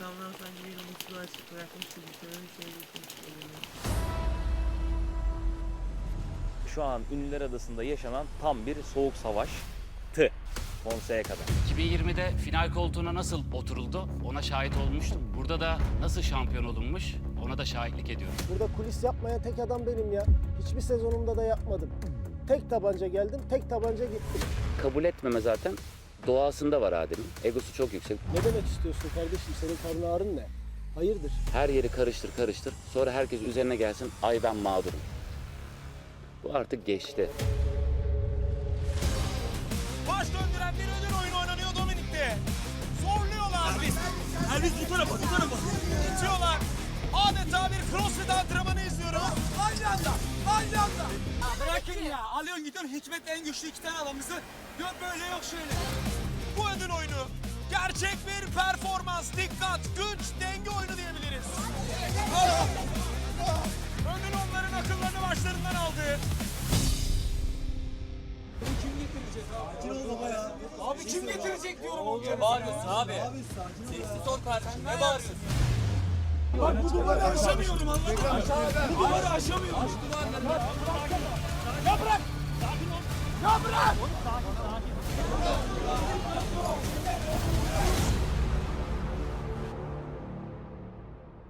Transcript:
adamlar sanki bir musluğu açık sene bir şey geçmişti. Şu an Ünlüler Adası'nda yaşanan tam bir soğuk savaştı. Konseye kadar. 2020'de final koltuğuna nasıl oturuldu ona şahit olmuştum. Burada da nasıl şampiyon olunmuş ona da şahitlik ediyorum. Burada kulis yapmayan tek adam benim ya. Hiçbir sezonumda da yapmadım. Tek tabanca geldim, tek tabanca gittim. Kabul etmeme zaten doğasında var Adem'in. Egosu çok yüksek. Ne demek istiyorsun kardeşim? Senin karın ağrın ne? Hayırdır? Her yeri karıştır karıştır. Sonra herkes üzerine gelsin. Ay ben mağdurum. Bu artık geçti. Baş döndüren bir ödül oyunu oynanıyor Dominik'te. Zorluyorlar. Elvis, Elvis bu tarafa, bu tarafa. Aynı anda. Ya bırakın ya. Alıyorsun gidiyorsun Hikmet en güçlü iki tane adamımızı. Yok böyle yok şöyle. Bu ödül oyunu gerçek bir performans, dikkat, güç, denge oyunu diyebiliriz. Ah! Ah! Ödül onların akıllarını başlarından aldı. Abi kim getirecek diyorum. Ne bağırıyorsun abi? Sessiz ol kardeşim ne bağırıyorsun? Bak bu duvarı aşamıyorum anladın mı? Bu duvarı aşamıyorum. Ya bırak! Ya bırak! Ya bırak!